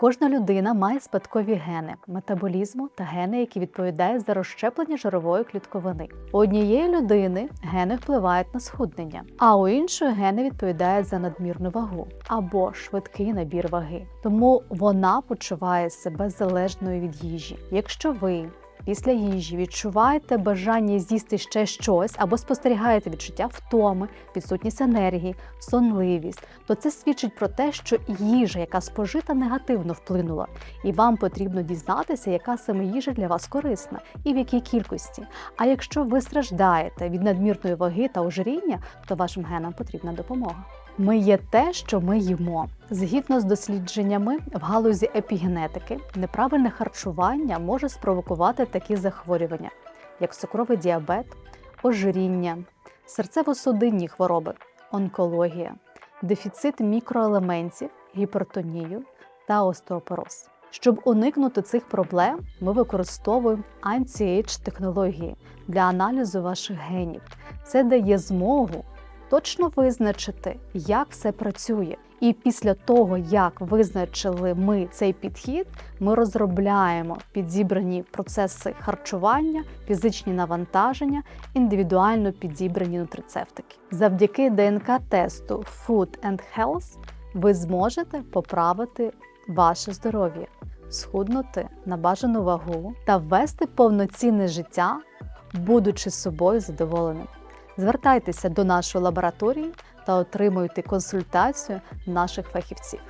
Кожна людина має спадкові гени метаболізму та гени, які відповідають за розщеплення жирової клітковини. У однієї людини гени впливають на схуднення, а у іншої гени відповідають за надмірну вагу або швидкий набір ваги. Тому вона почуває себе залежною від їжі. Якщо ви після їжі відчуваєте бажання з'їсти ще щось або спостерігаєте відчуття втоми, відсутність енергії, сонливість, то це свідчить про те, що їжа, яка спожита, негативно вплинула, і вам потрібно дізнатися, яка саме їжа для вас корисна і в якій кількості. А якщо ви страждаєте від надмірної ваги та ожиріння, то вашим генам потрібна допомога. Ми є те, що ми їмо. Згідно з дослідженнями в галузі епігенетики, неправильне харчування може спровокувати такі захворювання, як цукровий діабет, ожиріння, серцево-судинні хвороби, онкологія, дефіцит мікроелементів, гіпертонію та остеопороз. Щоб уникнути цих проблем, ми використовуємо анті-ейдж технології для аналізу ваших генів. Це дає змогу точно визначити, як все працює. І після того, як визначили ми цей підхід, ми розробляємо підзібрані процеси харчування, фізичні навантаження, індивідуально підібрані нутрицептики. Завдяки ДНК-тесту Food and Health ви зможете поправити ваше здоров'я, схуднути на бажану вагу та ввести повноцінне життя, будучи собою задоволеним. Звертайтеся до нашої лабораторії та отримуйте консультацію наших фахівців.